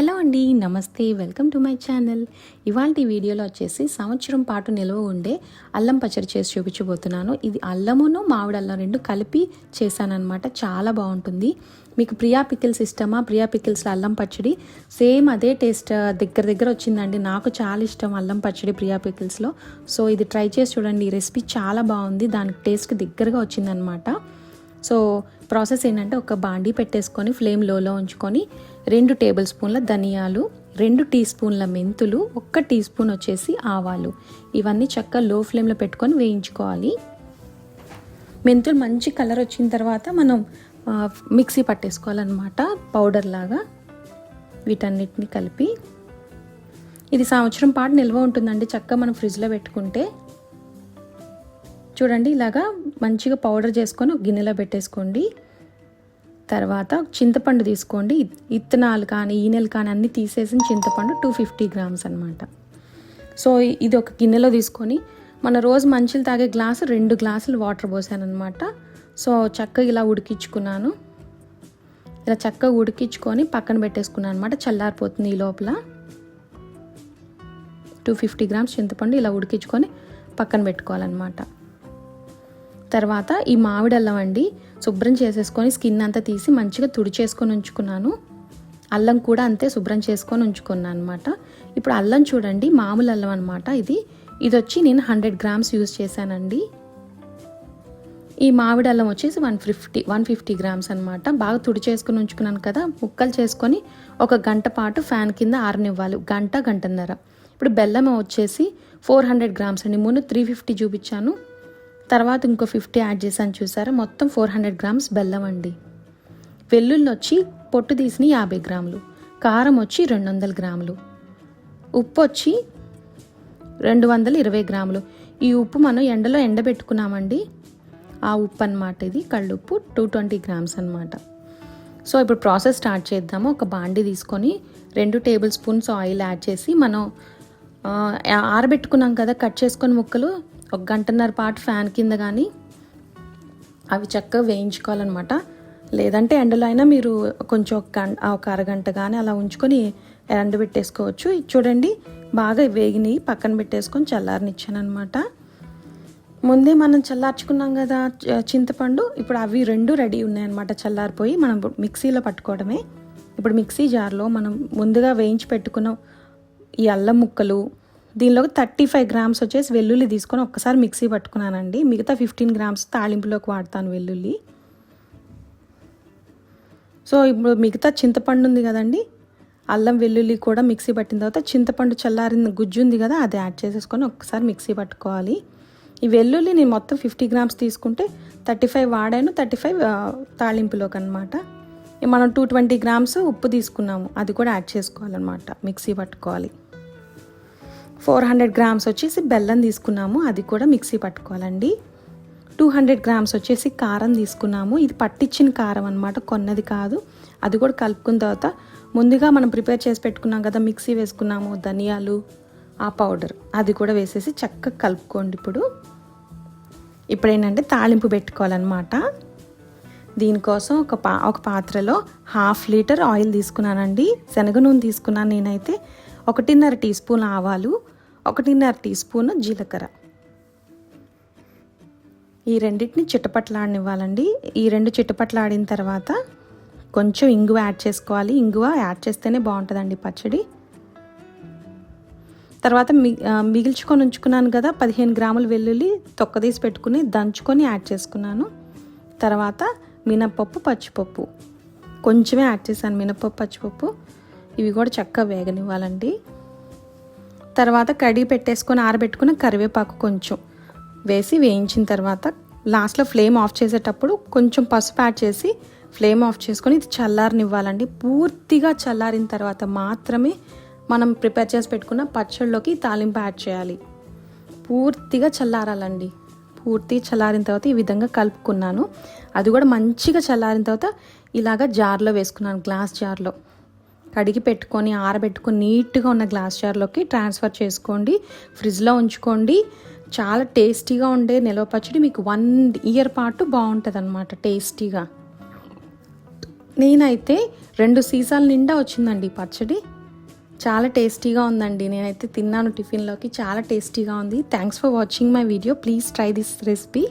Hello అండి నమస్తే welcome to my channel. ఇవాళ వీడియోలో వచ్చేసి సంవత్సరం పాటు నిల్వ ఉండే అల్లం పచ్చడి చేసి చూపించబోతున్నాను. ఇది అల్లమును మామిడి అల్లం రెండు కలిపి చేశానన్నమాట. చాలా బాగుంటుంది. మీకు ప్రియా పికిల్స్ ఇష్టమా? ప్రియా పికిల్స్లో అల్లం పచ్చడి సేమ్ అదే టేస్ట్ దగ్గర దగ్గర వచ్చిందండి. నాకు చాలా ఇష్టం అల్లం పచ్చడి ప్రియా పికిల్స్లో. సో ఇది ట్రై చేసి చూడండి. ఈ రెసిపీ చాలా బాగుంది. దానికి టేస్ట్ దగ్గరగా వచ్చిందనమాట సో ప్రాసెస్ ఏంటంటే ఒక బాండీ పెట్టేసుకొని ఫ్లేమ్ లోలో ఉంచుకొని రెండు టేబుల్ స్పూన్ల ధనియాలు రెండు టీ స్పూన్ల మెంతులు ఒక్క టీ స్పూన్ వచ్చేసి ఆవాలు. ఇవన్నీ చక్కగా లో ఫ్లేమ్లో పెట్టుకొని వేయించుకోవాలి. మెంతులు మంచి కలర్ వచ్చిన తర్వాత మనం మిక్సీ పట్టేసుకోవాలన్నమాట పౌడర్ లాగా వీటన్నిటిని కలిపి. ఇది సంవత్సరం పాటు నిల్వ ఉంటుందండి చక్కగా మనం ఫ్రిడ్జ్లో పెట్టుకుంటే. చూడండి ఇలాగా మంచిగా పౌడర్ చేసుకొని ఒక గిన్నెలో పెట్టేసుకోండి. తర్వాత చింతపండు తీసుకోండి. ఇత్తనాలు కానీ ఈనెలు కానీ అన్నీ తీసేసిన చింతపండు టూ ఫిఫ్టీ గ్రామ్స్ అనమాట సో ఇది ఒక గిన్నెలో తీసుకొని మన రోజు మంచిలు తాగే గ్లాసు రెండు గ్లాసులు వాటర్ పోసాను అనమాట సో చక్కగా ఇలా ఉడికించుకున్నాను. ఇలా చక్కగా ఉడికించుకొని పక్కన పెట్టేసుకున్నాను అనమాట చల్లారిపోతుంది ఈ లోపల. టూ ఫిఫ్టీ గ్రామ్స్ చింతపండు ఇలా ఉడికించుకొని పక్కన పెట్టుకోవాలన్నమాట. తర్వాత ఈ మామిడి అల్లం అండి శుభ్రం చేసేసుకొని స్కిన్ అంతా తీసి మంచిగా తుడిచేసుకొని ఉంచుకున్నాను. అల్లం కూడా అంతే శుభ్రం చేసుకొని ఉంచుకున్నాను అనమాట ఇప్పుడు అల్లం చూడండి మామూలు అల్లం అనమాట ఇది. ఇది వచ్చి నేను హండ్రెడ్ గ్రామ్స్ యూజ్ చేశానండి. ఈ మామిడి అల్లం వచ్చేసి one fifty one fifty grams అనమాట బాగా తుడి చేసుకుని ఉంచుకున్నాను కదా ముక్కలు చేసుకొని ఒక గంట పాటు ఫ్యాన్ కింద ఆరనివ్వాలి. గంట గంటన్నర. ఇప్పుడు బెల్లం వచ్చేసి ఫోర్ హండ్రెడ్ గ్రామ్స్ అండి. ముందు త్రీ ఫిఫ్టీ చూపించాను. తర్వాత ఇంకో ఫిఫ్టీ యాడ్ చేశాను చూసారా? మొత్తం ఫోర్ హండ్రెడ్ గ్రామ్స్ బెల్లం అండి. వెల్లుల్లి వచ్చి పొట్టు తీసిన యాభై గ్రాములు కారం వచ్చి రెండు వందల గ్రాములు ఉప్పు వచ్చి రెండు వందల ఇరవై గ్రాములు. ఈ ఉప్పు మనం ఎండలో ఎండబెట్టుకున్నామండి. ఆ ఉప్పు అనమాట ఇది కళ్ళుప్పు టూ ట్వంటీ గ్రామ్స్ అనమాట సో ఇప్పుడు ప్రాసెస్ స్టార్ట్ చేద్దాము. ఒక బాండి తీసుకొని రెండు టేబుల్ స్పూన్స్ ఆయిల్ యాడ్ చేసి మనం ఆరబెట్టుకున్నాం కదా కట్ చేసుకొని ముక్కలు ఒక గంటన్నర పాటు ఫ్యాన్ కింద కానీ అవి చక్కగా వేయించుకోవాలన్నమాట. లేదంటే ఎండలో అయినా మీరు కొంచెం ఒక గంట ఒక అరగంట కానీ అలా ఉంచుకొని ఎండబెట్టేసుకోవచ్చు ఇది చూడండి బాగా వేగినాయి. పక్కన పెట్టేసుకొని చల్లారనిచ్చాను అనమాట ముందే మనం చల్లార్చుకున్నాం కదా చింతపండు. ఇప్పుడు అవి రెండు రెడీ ఉన్నాయన్నమాట చల్లారిపోయి. మనం మిక్సీలో పట్టుకోవడమే. ఇప్పుడు మిక్సీ జార్లో మనం ముందుగా వేయించి పెట్టుకున్న. ఈ అల్లం ముక్కలు దీనిలో థర్టీ ఫైవ్ గ్రామ్స్ వచ్చేసి వెల్లుల్లి తీసుకొని ఒక్కసారి మిక్సీ పట్టుకున్నానండి. మిగతా ఫిఫ్టీన్ గ్రామ్స్ తాళింపులోకి వాడతాను వెల్లుల్లి. సో ఇప్పుడు మిగతా చింతపండు ఉంది కదండి. అల్లం వెల్లుల్లి కూడా మిక్సీ పట్టిన తర్వాత చింతపండు చల్లారిన గుజ్జు ఉంది కదా అది యాడ్ చేసేసుకొని ఒక్కసారి మిక్సీ పట్టుకోవాలి. ఈ వెల్లుల్లి నేను మొత్తం ఫిఫ్టీ గ్రామ్స్ తీసుకుంటే థర్టీ ఫైవ్ వాడాను థర్టీ ఫైవ్ తాళింపులోకి అనమాట మనం టూ ట్వంటీ గ్రామ్స్ ఉప్పు తీసుకున్నాము అది కూడా యాడ్ చేసుకోవాలన్నమాట మిక్సీ పట్టుకోవాలి. ఫోర్ హండ్రెడ్ గ్రామ్స్ వచ్చేసి బెల్లం తీసుకున్నాము. అది కూడా మిక్సీ పట్టుకోవాలండి. టూ హండ్రెడ్ గ్రామ్స్ వచ్చేసి కారం తీసుకున్నాము. ఇది పట్టించిన కారం అనమాట కొన్నది కాదు. అది కూడా కలుపుకున్న తర్వాత ముందుగా మనం ప్రిపేర్ చేసి పెట్టుకున్నాం కదా మిక్సీ వేసుకున్నాము ధనియాలు ఆ పౌడర్. అది కూడా వేసేసి చక్కగా కలుపుకోండి ఇప్పుడు. ఇప్పుడు ఏంటంటే తాళింపు పెట్టుకోవాలన్నమాట. దీనికోసం ఒక పా ఒక పాత్రలో హాఫ్ లీటర్ ఆయిల్ తీసుకున్నానండి. శనగ నూనె తీసుకున్నాను నేనైతే. ఒకటిన్నర టీ స్పూన్ ఆవాలు ఒకటిన్నర టీ స్పూన్ జీలకర్ర. ఈ రెండింటిని చిట్టపట్లాడనివ్వాలండి ఈ రెండు చిట్టపట్లాడిన తర్వాత కొంచెం ఇంగువ యాడ్ చేసుకోవాలి. ఇంగువ యాడ్ చేస్తేనే బాగుంటుందండి పచ్చడి. తర్వాత మి మిగిల్చుకొని ఉంచుకున్నాను కదా పదిహేను గ్రాముల వెల్లుల్లి తొక్కదీసి పెట్టుకుని దంచుకొని యాడ్ చేసుకున్నాను. తర్వాత మినప్పప్పు పచ్చిపప్పు. కొంచెమే యాడ్ చేశాను మినప్పప్పు పచ్చిపప్పు. ఇవి కూడా చక్కగా వేగనివ్వాలండి. తర్వాత కడిగి పెట్టేసుకొని ఆరబెట్టుకున్న కరివేపాకు కొంచెం వేసి వేయించిన తర్వాత లాస్ట్లో ఫ్లేమ్ ఆఫ్ చేసేటప్పుడు కొంచెం పసుపు యాడ్ చేసి ఫ్లేమ్ ఆఫ్ చేసుకొని ఇది చల్లారనివ్వాలండి. పూర్తిగా చల్లారిన తర్వాత మాత్రమే మనం ప్రిపేర్ చేసి పెట్టుకున్న పచ్చళ్ళలోకి తాలింపు యాడ్ చేయాలి. పూర్తిగా చల్లారాలండి. పూర్తి చల్లారిన తర్వాత ఈ విధంగా కలుపుకున్నాను. అది కూడా మంచిగా చల్లారిన తర్వాత ఇలాగ జార్లో వేసుకున్నాను గ్లాస్ జార్లో. కడిగి పెట్టుకొని ఆరబెట్టుకొని నీట్గా ఉన్న గ్లాస్ జార్లోకి ట్రాన్స్ఫర్ చేసుకోండి. ఫ్రిడ్జ్లో ఉంచుకోండి. చాలా టేస్టీగా ఉండే నిలవ పచ్చడి. మీకు వన్ ఇయర్ పాటు బాగుంటుంది అనమాట టేస్టీగా. నేనైతే రెండు సీసాల నిండా వచ్చిందండి ఈ పచ్చడి. చాలా టేస్టీగా ఉందండి. నేనైతే తిన్నాను టిఫిన్లోకి. చాలా టేస్టీగా ఉంది. Thanks for watching my video please try this recipe